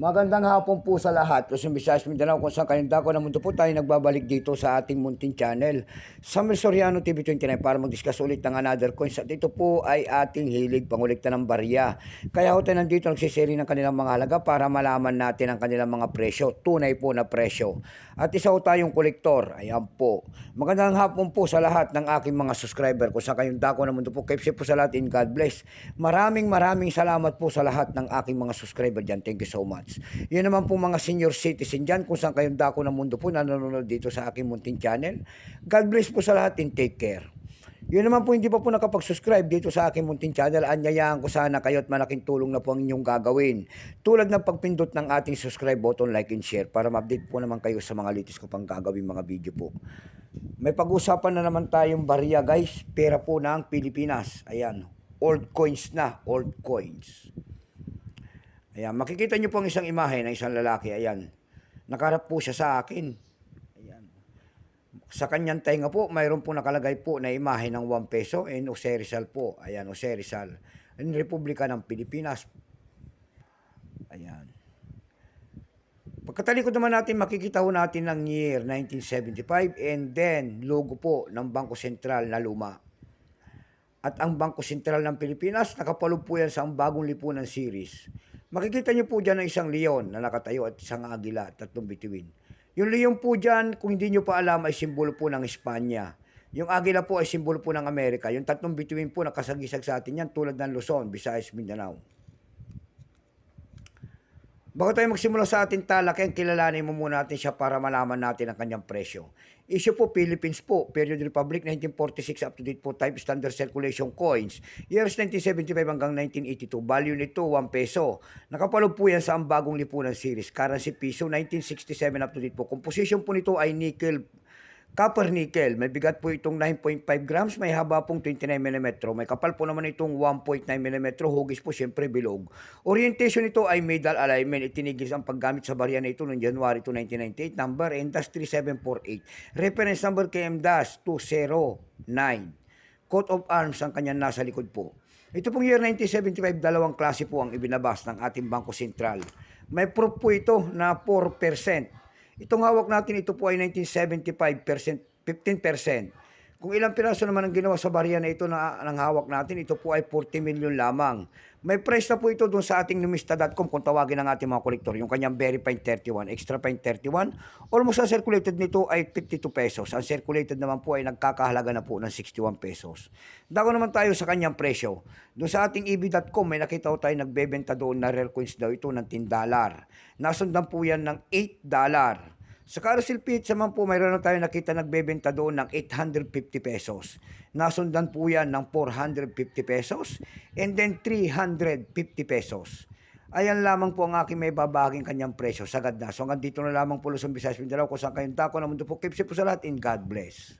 Magandang hapon po sa lahat. Luzon, Visayas, Mindanao kung saan kayong dako ng mundo po tayo nagbabalik dito sa ating munting channel. Samuel Soriano TV29 para mag-discuss ulit ng another coins. At ito po ay ating hilig pangulikta ng barya. Kaya ho tayo nandito nagsiseri ng kanilang mga halaga para malaman natin ang kanilang mga presyo. Tunay po na presyo. At isa ho tayong kolektor. Ayan po. Magandang hapon po sa lahat ng aking mga subscriber. Kung saan kayong dako ng mundo po. Keep po sa lahat in God bless. Maraming maraming salamat po sa lahat ng aking mga subscriber dyan. Thank you so much. Yun naman po mga senior citizen dyan, kung saan kayong dako ng mundo po, nanonood dito sa aking munting channel. God bless po sa lahat and take care. Yun naman po, hindi pa po nakapag-subscribe dito sa aking munting channel. Anyayaan ko sana kayo at malaking tulong na po ang inyong gagawin. Tulad ng pagpindot ng ating subscribe button, like and share para ma-update po naman kayo sa mga litis ko pang gagawin mga video po. May pag-usapan na naman tayong barya guys. Pera po ng Pilipinas. Ayan. Old coins na. Old coins. Ayan, makikita niyo po ang isang imahe ng isang lalaki. Ayan. Nakarap po siya sa akin. Ayan. Sa kanyang tenga po, mayroon po nakalagay po na imahe ng 1 peso and Jose Rizal po. Ayan, Jose Rizal. In Republika ng Pilipinas. Ayan. Pagkatalikod naman natin, makikita ho natin ng year 1975 and then logo po ng Bangko Sentral na luma. At ang Bangko Sentral ng Pilipinas, nakapaloob po yan sa ang bagong lipunan series. Makikita niyo po dyan ng isang leon na nakatayo at isang agila, tatlong bituin. Yung leon po dyan, kung hindi niyo pa alam, ay simbolo po ng Espanya. Yung agila po ay simbolo po ng Amerika. Yung tatlong bituin po nakasagisag sa atin yan tulad ng Luzon, Visayas, Mindanao. Bago tayo magsimula sa ating talakayan, kilalanin mo muna natin siya para malaman natin ang kanyang presyo. Issue po Philippines po, Period Republic 1946 up to date po, type standard circulation coins. Years 1975 hanggang 1982, value nito 1 peso. Nakapaloob po yan sa ang bagong lipunan series, currency piso 1967 up to date po. Composition po nito ay nickel Copper nickel, may bigat po itong 9.5 grams, may haba pong 29 mm. May kapal po naman itong 1.9 mm, hugis po siyempre bilog. Orientation nito ay middle alignment. Itinigil ang paggamit sa barya na ito noong January 2, 1998. Number NDAS 3748. Reference number KMDAS 209. Coat of arms ang kanyang nasa likod po. Ito pong year 1975, dalawang klase po ang ibinabas ng ating Bangko Sentral. May proof po ito na 4%. Itong hawak natin, ito po ay 1975%, 15%. Kung ilang piraso naman ang ginawa sa barya na ito na ng hawak natin, ito po ay 40 million lamang. May price na po ito doon sa ating numista.com kung tawagin ng ating mga kolektor. Yung kanyang very fine 31, extra fine 31. Almost ang circulated nito ay 52 pesos. Ang circulated naman po ay nagkakahalaga na po ng 61 pesos. Dako naman tayo sa kanyang presyo. Doon sa ating eb.com may nakita ko tayo nagbebenta doon na rare coins daw ito ng 10 dollar. Nasundan po yan ng 8 dollar. Sa Carousel Pizza man po, mayroon na tayo nakita nagbebenta doon ng 850 pesos. Nasundan po yan ng 450 pesos and then 350 pesos. Ayan lamang po ang aking may babaging kanyang presyo. Sagad na. So hanggang dito na lamang po Luzon, Visayas, Mindanao. Kung saan kayong dako na mundo po. Keep safe po sa lahat and God bless.